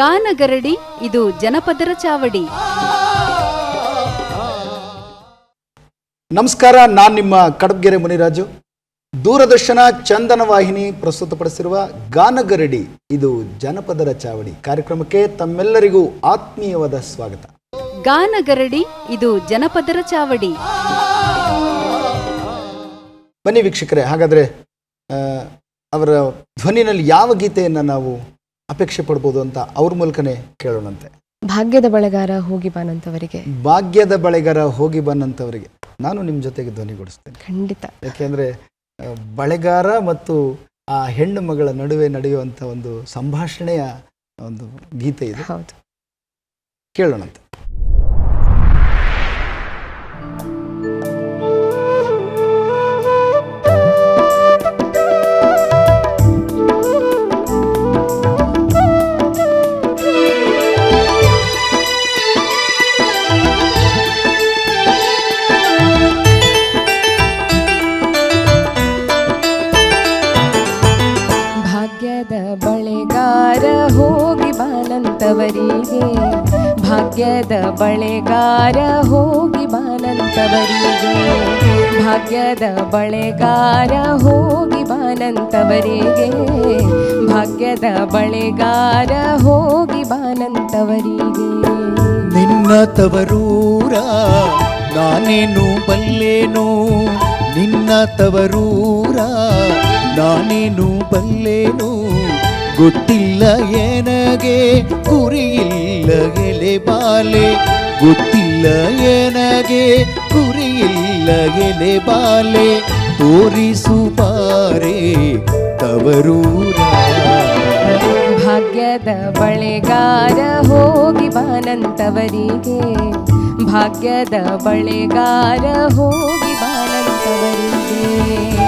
ಗಾನಗರಡಿ ಇದು ಜನಪದರ ಚಾವಡಿ. ನಮಸ್ಕಾರ ನಾನು ನಿಮ್ಮ ಕಡಬ್ಗೆರೆ ಮುನಿರಾಜು. ದೂರದರ್ಶನ ಚಂದನ ವಾಹಿನಿ ಪ್ರಸ್ತುತಪಡಿಸಿರುವ ಗಾನಗರಡಿ ಇದು ಜನಪದರ ಚಾವಡಿ. ಕಾರ್ಯಕ್ರಮಕ್ಕೆ ತಮ್ಮೆಲ್ಲರಿಗೂ ಆತ್ಮೀಯವಾದ ಸ್ವಾಗತ. ಗಾನಗರಡಿ ಇದು ಜನಪದರ ಚಾವಡಿ. ಬನ್ನಿ ವೀಕ್ಷಕರೇ ಹಾಗಾದ್ರೆ ಅವರ ಧ್ವನಿನಲ್ಲಿ ಯಾವ ಗೀತೆಯನ್ನು ನಾವು ಅಪೇಕ್ಷೆ ಪಡ್ಬೋದು ಅಂತ ಅವ್ರ ಮೂಲಕನೇ ಕೇಳೋಣಂತೆ. ಭಾಗ್ಯದ ಬಳೆಗಾರ ಹೋಗಿ ಬಾನಂತವರಿಗೆ ಭಾಗ್ಯದ ಬಳೆಗಾರ ಹೋಗಿ ಬಂದಂತವರಿಗೆ ನಾನು ನಿಮ್ಮ ಜೊತೆಗೆ ಧ್ವನಿಗೊಡಿಸ್ತೇನೆ. ಖಂಡಿತ. ಯಾಕೆಂದರೆ ಬಳೆಗಾರ ಮತ್ತು ಆ ಹೆಣ್ಣು ಮಗಳ ನಡುವೆ ನಡೆಯುವಂಥ ಒಂದು ಸಂಭಾಷಣೆಯ ಒಂದು ಗೀತೆ ಇದೆ. ಹೌದು. ಕೇಳೋಣಂತೆ. ಭಾಗ್ಯದ ಬಳೆಗಾರ ಹೋಗಿ ಬಾನಂತವರಿಗೆ. ಭಾಗ್ಯದ ಬಳೆಗಾರ ಹೋಗಿ ಬಾನಂತವರಿಗೆ. ಭಾಗ್ಯದ ಬಳೆಗಾರ ಹೋಗಿ ಬಾನಂತವರಿಗೆ. ನಿನ್ನ ತವರೂರ ನಾನೇನು ಬಲ್ಲೇನು? ನಿನ್ನ ತವರೂರ ನಾನೇನು ಬಲ್ಲೇನು? ಗೊತ್ತಿಲ್ಲ ಏನಗೆ ಕುರಿಯಿಲ್ಲ ಎಲೆ ಬಾಲೆ. ಗೊತ್ತಿಲ್ಲ ಏನಗೆ ಕುರಿಯಿಲ್ಲ ಎಲೆ ಬಾಲೆ. ತೋರಿಸು ಬಾರೆ ತವರೂರ. ಭಾಗ್ಯದ ಬಳೆಗಾರ ಹೋಗಿ ಬಾನಂತವರಿಗೆ. ಭಾಗ್ಯದ ಬಳೆಗಾರ ಹೋಗಿ ಬಾನಂತವರಿಗೆ.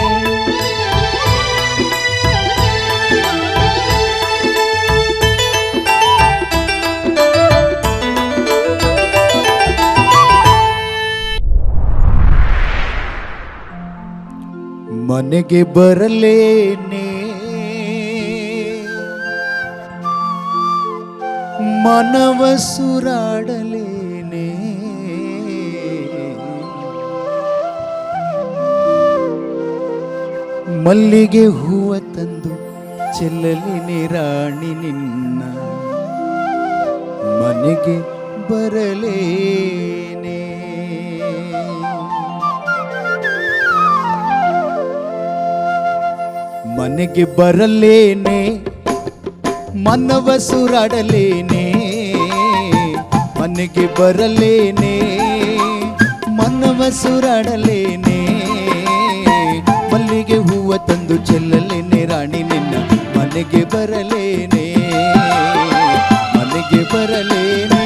ಮನೆಗೆ ಬರಲೇನೆ ಮನವ ಸುರಾಡಲೇನೆ ಮಲ್ಲಿಗೆ ಹೂವ ತಂದು ಚೆಲ್ಲಲಿ ರಾಣಿ ನಿನ್ನ. ಮನೆಗೆ ಬರಲೇನೆ ಮನೆಗೆ ಬರಲೇನೆ, ಮನವ ಸುರಾಡಲೇನೆ, ಮನೆಗೆ ಬರಲೇನೆ, ಮನವ ಸುರಾಡಲೇನೆ, ಮಲ್ಲಿಗೆ ಹೂವ ತಂದು ಚೆಲ್ಲಲೇನೆ, ರಾಣಿ ನಿನ್ನ ಮನೆಗೆ ಬರಲೇನೆ ಮನೆಗೆ ಬರಲೇನೆ.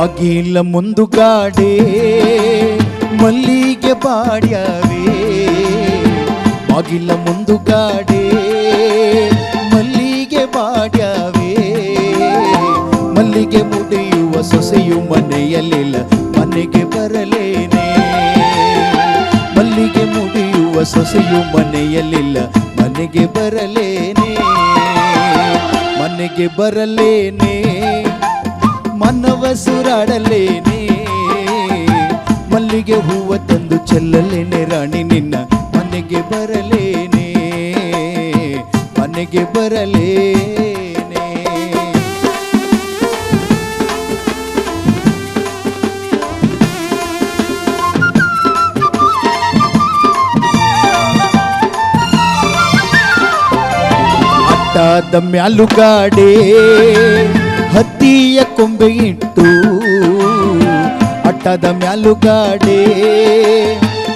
ಬಾಗಿಲ ಮುಂದುಗಾಡೆ, ಮಲ್ಲಿಗೆ ಬಾಡ್ಯಾವೆ. ಬಾಗಿಲ ಮುಂದುಗಾಡೆ, ಮಲ್ಲಿಗೆ ಬಾಡ್ಯಾವೆ. ಮಲ್ಲಿಗೆ ಮುಡಿಯುವ ಸೊಸೆಯು ಮನೆಯಲ್ಲಿಲ್ಲ, ಮನೆಗೆ ಬರಲೇನೆ. ಮಲ್ಲಿಗೆ ಮುಡಿಯುವ ಸೊಸೆಯು ಮನೆಯಲ್ಲಿಲ್ಲ, ಮನೆಗೆ ಬರಲೇನೆ. ಮನೆಗೆ ಬರಲೇನೆ. ಮನವ ಸುರಾಡಲೇನೆ ಮಲ್ಲಿಗೆ ಹೂವ ತಂದು ಚೆಲ್ಲಲೇನೆ ರಾಣಿ ನಿನ್ನ ಮನೆಗೆ ಬರಲೇನೆ. ಮನೆಗೆ ಬರಲೇನೆ. ಅಟ್ಟಾದ ಮ್ಯಾಲುಗಾಡೆ. ಕೊಂಬೆ ಇಟ್ಟು ಅಟ್ಟದ ಮ್ಯಾಲುಗಾಡೆ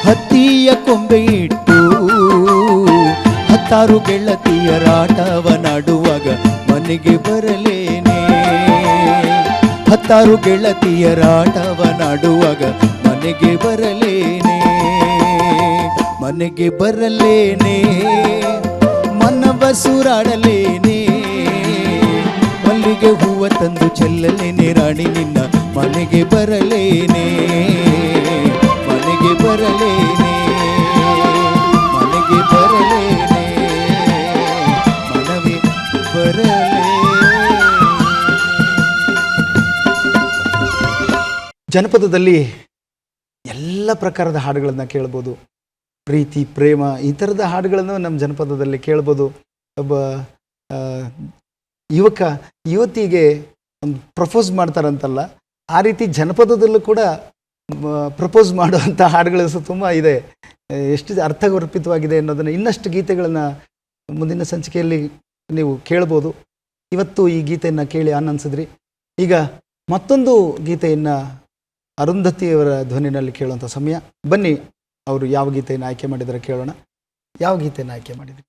ಹತ್ತಿಯ ಕೊಂಬೆ ಇಟ್ಟು ಹತ್ತಾರು ಗೆಳತಿಯರಾಟವ ನಾಡುವಾಗ ಮನೆಗೆ ಬರಲೇನೆ. ಹತ್ತಾರು ಗೆಳತಿಯರಾಟವ ನಾಡುವಾಗ ಮನೆಗೆ ಬರಲೇನೆ. ಮನೆಗೆ ಬರಲೇನೆ. ಮನವ ಸುರಾಡಲೇನೆ ಮಲ್ಲಿಗೆ ಹೂವ ತಂದು ಚೆಲ್ಲಲೇನೆ ರಾಣಿ ನಿನ್ನ ಮನೆಗೆ ಬರಲೇನೆ. ಮನೆಗೆ ಬರಲೇನೆ. ಮನೆಗೆ ಬರಲೇನೆ. ಮನವೇ ಬರಲೇ ಜನಪದದಲ್ಲಿ ಎಲ್ಲ ಪ್ರಕಾರದ ಹಾಡುಗಳನ್ನು ಕೇಳ್ಬೋದು. ಪ್ರೀತಿ, ಪ್ರೇಮ ಈ ಥರದ ಹಾಡುಗಳನ್ನು ನಮ್ಮ ಜನಪದದಲ್ಲಿ ಕೇಳ್ಬೋದು. ಒಬ್ಬ ಯುವಕ, ಯುವತಿಗೆ ಒಂದು ಪ್ರಪೋಸ್ ಮಾಡ್ತಾರಂತಲ್ಲ, ಆ ರೀತಿ ಜನಪದದಲ್ಲೂ ಕೂಡ ಪ್ರಪೋಸ್ ಮಾಡುವಂಥ ಹಾಡುಗಳು ಸಹ ತುಂಬ ಇದೆ. ಎಷ್ಟು ಅರ್ಥಗರ್ಪಿತವಾಗಿದೆ ಅನ್ನೋದನ್ನು ಇನ್ನಷ್ಟು ಗೀತೆಗಳನ್ನು ಮುಂದಿನ ಸಂಚಿಕೆಯಲ್ಲಿ ನೀವು ಕೇಳ್ಬೋದು. ಇವತ್ತು ಈ ಗೀತೆಯನ್ನು ಕೇಳಿ ಆನಂದಿಸಿದ್ರಿ. ಈಗ ಮತ್ತೊಂದು ಗೀತೆಯನ್ನು ಅರುಂಧತಿಯವರ ಧ್ವನಿನಲ್ಲಿ ಕೇಳುವಂಥ ಸಮಯ. ಬನ್ನಿ, ಅವರು ಯಾವ ಗೀತೆಯನ್ನು ಆಯ್ಕೆ ಮಾಡಿದರೆ ಕೇಳೋಣ. ಯಾವ ಗೀತೆಯನ್ನು ಆಯ್ಕೆ ಮಾಡಿದ್ರಿ?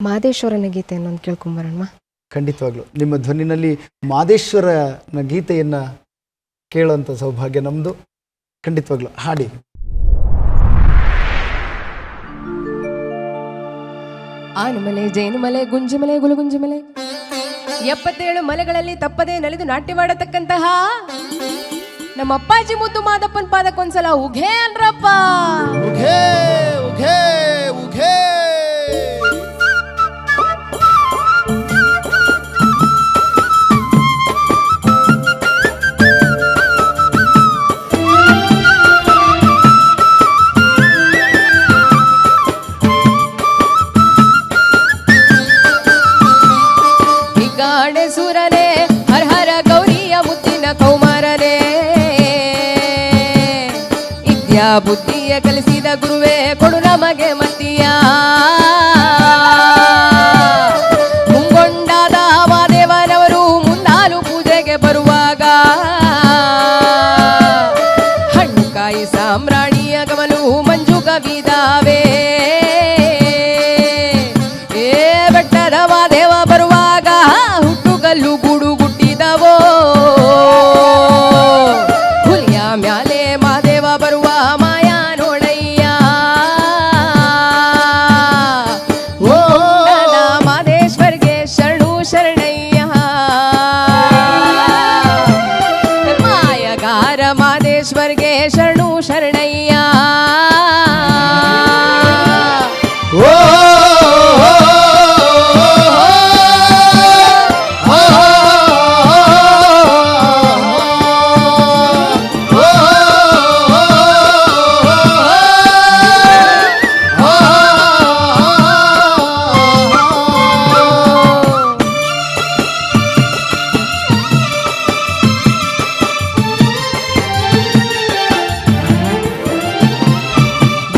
ಮಾದೇಶ್ವರನ ಗೀತೆಯನ್ನು ಒಂದು ಕೇಳ್ಕೊಂಬರೋಣ ಖಂಡಿತವಾಗ್ಲು. ನಿಮ್ಮ ಧ್ವನಿನಲ್ಲಿ ಮಾದೇಶ್ವರನ ಗೀತೆಯನ್ನು ಕೇಳೋಂಥ ಸೌಭಾಗ್ಯ ನಮ್ಮದು ಖಂಡಿತವಾಗ್ಲು. ಹಾಡಿ. ಆನಮಲೆ ಜೇನುಮಲೆ ಗುಂಜಿಮಲೆ ಗುಲಗುಂಜಿಮಲೆ. ಎಪ್ಪತ್ತೇಳು ಮಲೆಗಳಲ್ಲಿ ತಪ್ಪದೆ ನಲಿದು ನಾಟ್ಯ ಮಾಡತಕ್ಕಂತಹ ನಮ್ಮ ಅಪ್ಪಾಜಿ ಮುದ್ದು ಮಾದಪ್ಪನ ಪಾದಕ್ಕೊಂದ್ಸಲ ಉಘೇ ಅನ್ರಪ್ಪ ಉಘೇ ಉಘೇ ಉಘೇ. alegría, calecida, cruz.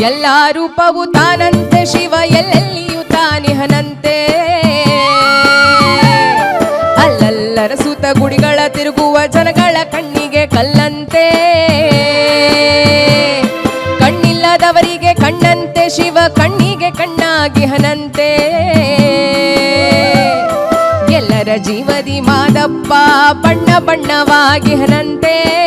ಎಲ್ಲ ರೂಪವು ತಾನಂತೆ, ಶಿವ ಎಲ್ಲೆಲ್ಲಿಯೂ ತಾನಿಹನಂತೆ ಅಲ್ಲಲ್ಲರ ಸುತ ಗುಡಿಗಳ ತಿರುಗುವ ಜನಗಳ ಕಣ್ಣಿಗೆ ಕಲ್ಲಂತೆ. ಕಣ್ಣಿಲ್ಲದವರಿಗೆ ಕಣ್ಣಂತೆ, ಶಿವ ಕಣ್ಣಿಗೆ ಕಣ್ಣಾಗಿ ಹನಂತೆ. ಎಲ್ಲರ ಜೀವದಿ ಮಾದಪ್ಪ, ಬಣ್ಣ ಬಣ್ಣವಾಗಿಹನಂತೆ ಮುಂಗೊಂಡದ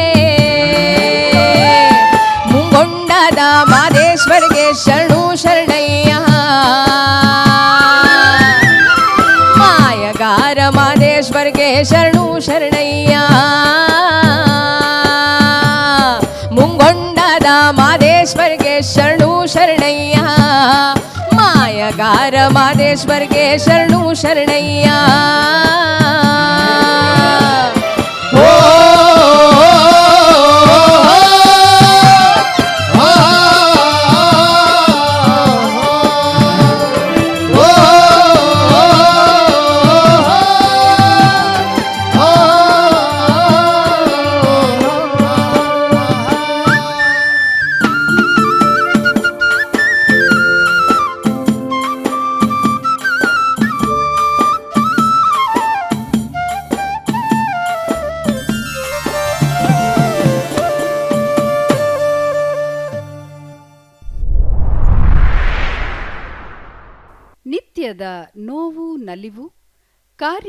ಶರಣು ಶರಣಯ್ಯ ಮುಂಗೊಂಡದ ಮಾದೇಶ್ವರ್ಗೆ ಶರಣು ಶರಣಯ್ಯ ಮಾಯಗಾರ ಮಾದೇಶ್ವರ್ಗೆ ಶರಣು ಶರಣಯ್ಯ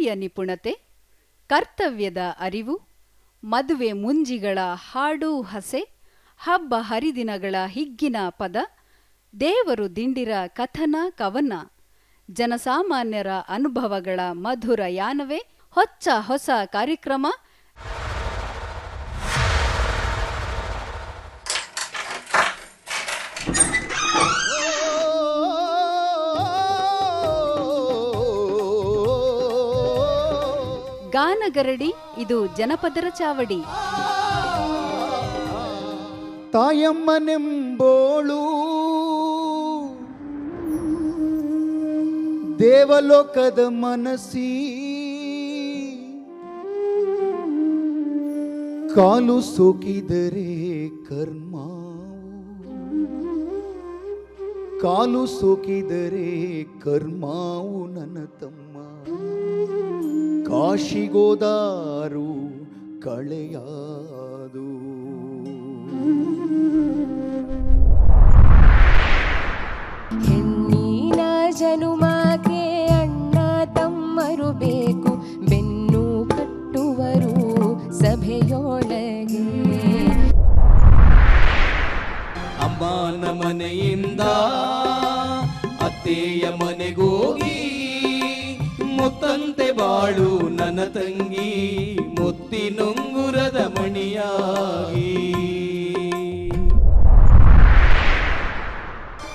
ಕಾರ್ಯ ನಿಪುಣತೆ, ಕರ್ತವ್ಯದ ಅರಿವು, ಮದುವೆ ಮುಂಜಿಗಳ ಹಾಡು ಹಸೆ, ಹಬ್ಬ ಹರಿದಿನಗಳ ಹಿಗ್ಗಿನ ಪದ, ದೇವರು ದಿಂಡಿರ ಕಥನ ಕವನ, ಜನಸಾಮಾನ್ಯರ ಅನುಭವಗಳ ಮಧುರ ಯಾನವೇ, ಹೊಚ್ಚ ಹೊಸ ಕಾರ್ಯಕ್ರಮ. ಗಾನಗರಡಿ ಇದು ಜನಪದರ ಚಾವಡಿ. ತಾಯಮ್ಮನೆಂಬೋಳು ದೇವಲೋಕದ ಮನಸ್ಸಿ ಕಾಲು ಸೋಕಿದರೆ ಕರ್ಮ ಕಾಲು ಸೋಕಿದರೆ ಕರ್ಮಾವು ನನ್ನ ತಮ್ಮ. ಕಾಶಿಗೋದಾರು ಕಳೆಯಾದು. ಹೆಣ್ಣಿನ ಜನುಮಾಕೆ ಅಣ್ಣ ತಮ್ಮರು ಬೇಕು ಬೆನ್ನು ಕಟ್ಟುವರು ಸಭೆಯೊಳಗೆ. ಅಮ್ಮನ ಮನೆಯಿಂದ ಅತ್ತೆಯ ಮನೆಗೋಗಿ ಮುತ್ತಂತೆ ಬಾಳು ನನ್ನ ತಂಗಿ ಮುತ್ತಿನೊಂಗುರದ ಮಣಿಯಾಗಿ.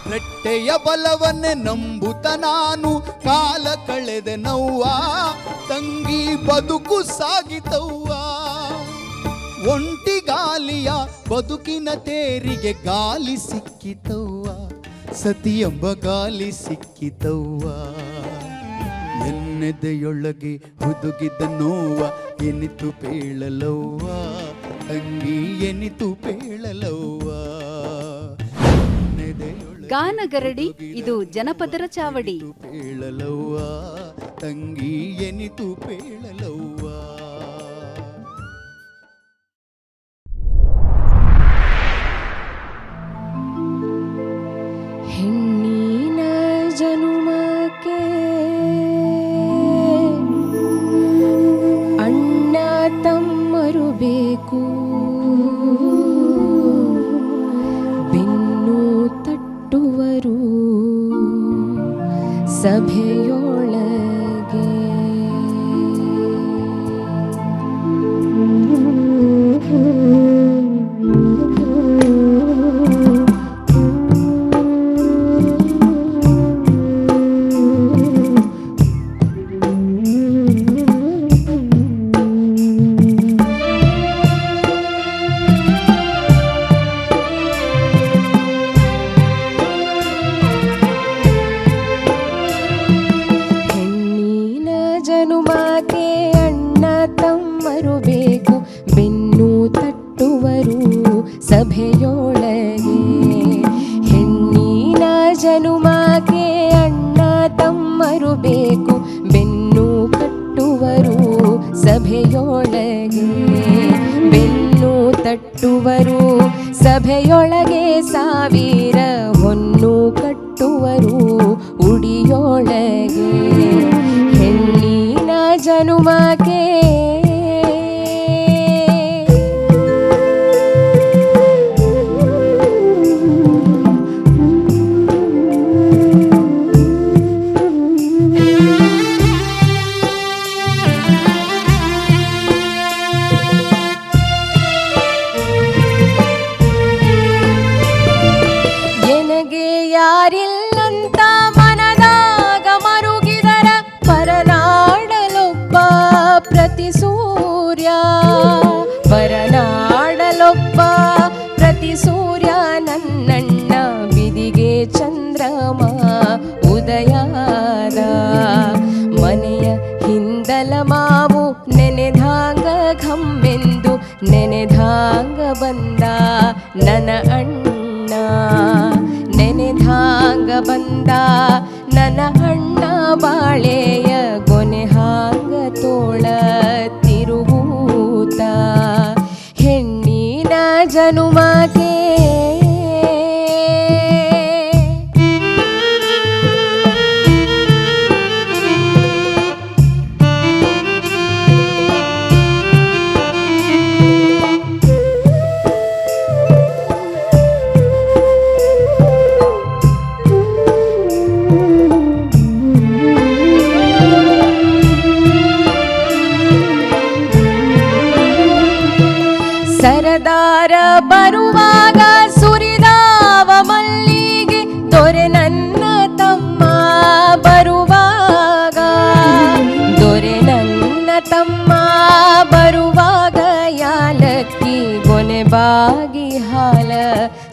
ನೆಟ್ಟೆಯ ಬಲವನ್ನೇ ನಂಬುತ್ತ ನಾನು, ಕಾಲ ಕಳೆದೆ ನವ್ವ, ತಂಗಿ ಬದುಕು ಸಾಗಿತವ್ವ. ಗಾಲಿಯ ಬದುಕಿನ ತೇರಿಗೆ ಗಾಲಿ ಸಿಕ್ಕಿತವ್ವ ಸತಿ ಎಂಬ ಗಾಲಿ ಸಿಕ್ಕಿತವ್ವ. ಎನ್ನೆದೆಯೊಳಗೆ ಹುದುಗಿದ ನೋವ ಎನಿತು ಪೇಳಲವ್ವ? ತಂಗಿ ಎನಿತು ಪೇಳಲವ್ವ? ಗಾನಗರಡಿ ಇದು ಜನಪದರ ಚಾವಡಿ. ಪೇಳಲವ್ವ? ತಂಗಿ ಎನಿತು ಪೇಳಲವ್ವ? ಜನುಮಕ್ಕೆ ಅಣ್ಣ ತಮ್ಮರು ಬೇಕು. ಬೆನ್ನು ಕಟ್ಟುವರು ಸಭೆಯೊಳಗೆ. ಬೆನ್ನು ತಟ್ಟುವರು ಸಭೆಯೊಳಗೆ. ಸಾವಿರ ಹೊನ್ನು ಕಟ್ಟುವರು ಉಡಿಯೊಳಗೆ. ಹೆಣ್ಣಿನ ಜನುಮಕ್ಕೆ ಬಂದ ನನ್ನ ಅಣ್ಣ ಬಾಳೆಯ ಕೊನೆ ಹಾಂಗ ತೋಳ.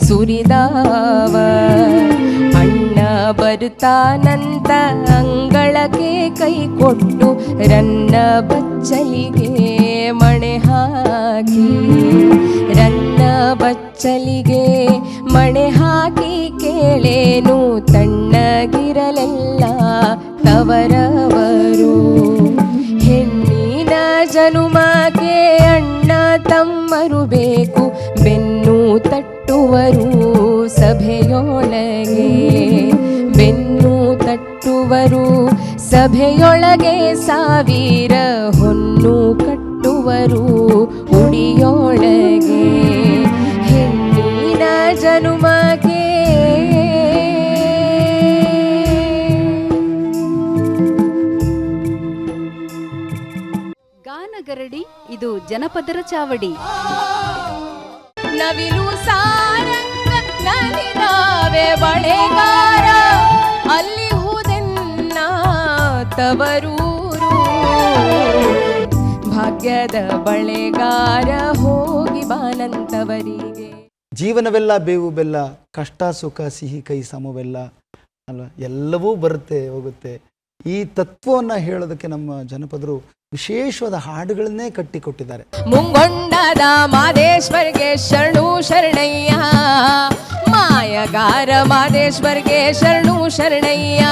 ಸುರಿದಾವ. ಅಣ್ಣ ಬರುತ್ತಾನಂತ ಅಂಗಳಕ್ಕೆ ಕೈ ಕೊಟ್ಟು ರನ್ನ ಬಚ್ಚಲಿಗೆ ಮಣೆ ಹಾಕಿ. ರನ್ನ ಬಚ್ಚಲಿಗೆ ಮಣೆ ಹಾಕಿ ಕೇಳೇನು ತಣ್ಣಗಿರಲೆಲ್ಲ ತವರವರು. ಹೆಣ್ಣಿನ ಜನುಮಾಗೆ ಅಣ್ಣ ತಮ್ಮರು ಬೇಕು, ಬೆನ್ನು ತಟ್ಟುವರು ಸಭೆಯೊಳಗೆ, ಬೆನ್ನು ತಟ್ಟುವರು ಸಭೆಯೊಳಗೆ ಸಾವಿರ ಹೊನ್ನು ಕಟ್ಟುವರು ಉಡಿಯೊಳಗೆ. ಹೆಣ್ಣಿನ ಜನುಮಗೆ ಗಾನಗರಡಿ, ಇದು ಜನಪದರ ಚಾವಡಿ. ನವಿಲು ಸಾರಂಗ ನಲಿದಾವೆ ಬಳೆಗಾರ. ಅಲ್ಲಿ ಹುದೆನ್ನ ತವರೂರು ಭಾಗ್ಯದ ಬಳೆಗಾರ ಹೋಗಿ ಬಾನಂತವರಿಗೆ ಜೀವನವೆಲ್ಲ ಬೇವು ಬೆಲ್ಲ, ಕಷ್ಟ ಸುಖ ಸಿಹಿ ಕೈ ಸಮವೆಲ್ಲ ಅಲ್ವಾ? ಎಲ್ಲವೂ ಬರುತ್ತೆ, ಹೋಗುತ್ತೆ. ಈ ತತ್ವವನ್ನು ಹೇಳೋದಕ್ಕೆ ನಮ್ಮ ಜನಪದರು ವಿಶೇಷವಾದ ಹಾಡುಗಳನ್ನೇ ಕಟ್ಟಿಕೊಟ್ಟಿದ್ದಾರೆ. ಮುಂಗೊಂಡದ ಮಾದೇಶ್ವರ್ಗೆ ಶರಣು ಶರಣಯ್ಯ. ಮಾಯಗಾರ ಮಾದೇಶ್ವರ್ಗೆ ಶರಣು ಶರಣಯ್ಯ.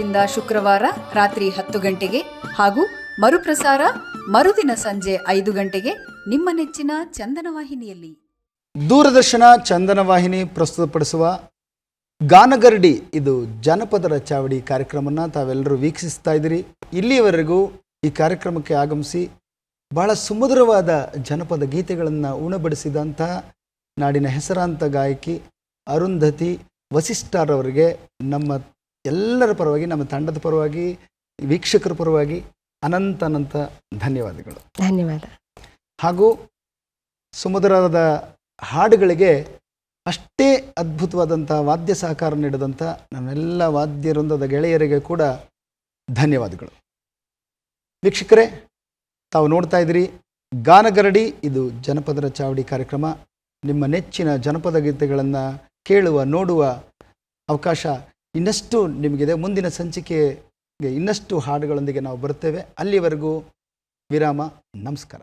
ಸೋಮವಾರದಿಂದ ಶುಕ್ರವಾರ ರಾತ್ರಿ ಹತ್ತು ಗಂಟೆಗೆ ಹಾಗೂ ಮರುಪ್ರಸಾರ ಮರುದಿನ ಸಂಜೆ ಐದು ಗಂಟೆಗೆ ನಿಮ್ಮ ನೆಚ್ಚಿನ ಚಂದನ ವಾಹಿನಿಯಲ್ಲಿ. ದೂರದರ್ಶನ ಚಂದನ ವಾಹಿನಿ ಪ್ರಸ್ತುತಪಡಿಸುವ ಗಾನಗರಡಿ. ಇದು ಜನಪದರ ಚಾವಡಿ ಕಾರ್ಯಕ್ರಮನ ತಾವೆಲ್ಲರೂ ವೀಕ್ಷಿಸ್ತಾ ಇದ್ದೀರಿ. ಇಲ್ಲಿಯವರೆಗೂ ಈ ಕಾರ್ಯಕ್ರಮಕ್ಕೆ ಆಗಮಿಸಿ ಬಹಳ ಸುಮಧುರವಾದ ಜನಪದ ಗೀತೆಗಳನ್ನು ಉಣಬಡಿಸಿದಂಥ ನಾಡಿನ ಹೆಸರಾಂತ ಗಾಯಕಿ ಅರುಂಧತಿ ವಸಿಷ್ಠರವರಿಗೆ ನಮ್ಮ ಎಲ್ಲರ ಪರವಾಗಿ ನಮ್ಮ ತಂಡದ ಪರವಾಗಿ ವೀಕ್ಷಕರ ಪರವಾಗಿ ಅನಂತ ಅನಂತ ಧನ್ಯವಾದಗಳು. ಧನ್ಯವಾದ. ಹಾಗೂ ಸುಮಧುರದ ಹಾಡುಗಳಿಗೆ ಅಷ್ಟೇ ಅದ್ಭುತವಾದಂಥ ವಾದ್ಯ ಸಹಕಾರ ನೀಡಿದಂಥ ನಮ್ಮೆಲ್ಲ ವಾದ್ಯ ವೃಂದದ ಗೆಳೆಯರಿಗೆ ಕೂಡ ಧನ್ಯವಾದಗಳು. ವೀಕ್ಷಕರೇ ತಾವು ನೋಡ್ತಾ ಇದ್ದೀರಿ ಗಾನಗರಡಿ ಇದು ಜನಪದರ ಚಾವಡಿ ಕಾರ್ಯಕ್ರಮ. ನಿಮ್ಮ ನೆಚ್ಚಿನ ಜನಪದ ಗೀತೆಗಳನ್ನು ಕೇಳುವ ನೋಡುವ ಅವಕಾಶ ಇನ್ನಷ್ಟು ನಿಮಗಿದೆ ಮುಂದಿನ ಸಂಚಿಕೆಗೆ ಇನ್ನಷ್ಟು ಹಾಡುಗಳೊಂದಿಗೆ ನಾವು ಬರುತ್ತೇವೆ. ಅಲ್ಲಿವರೆಗೂ ವಿರಾಮ ನಮಸ್ಕಾರ.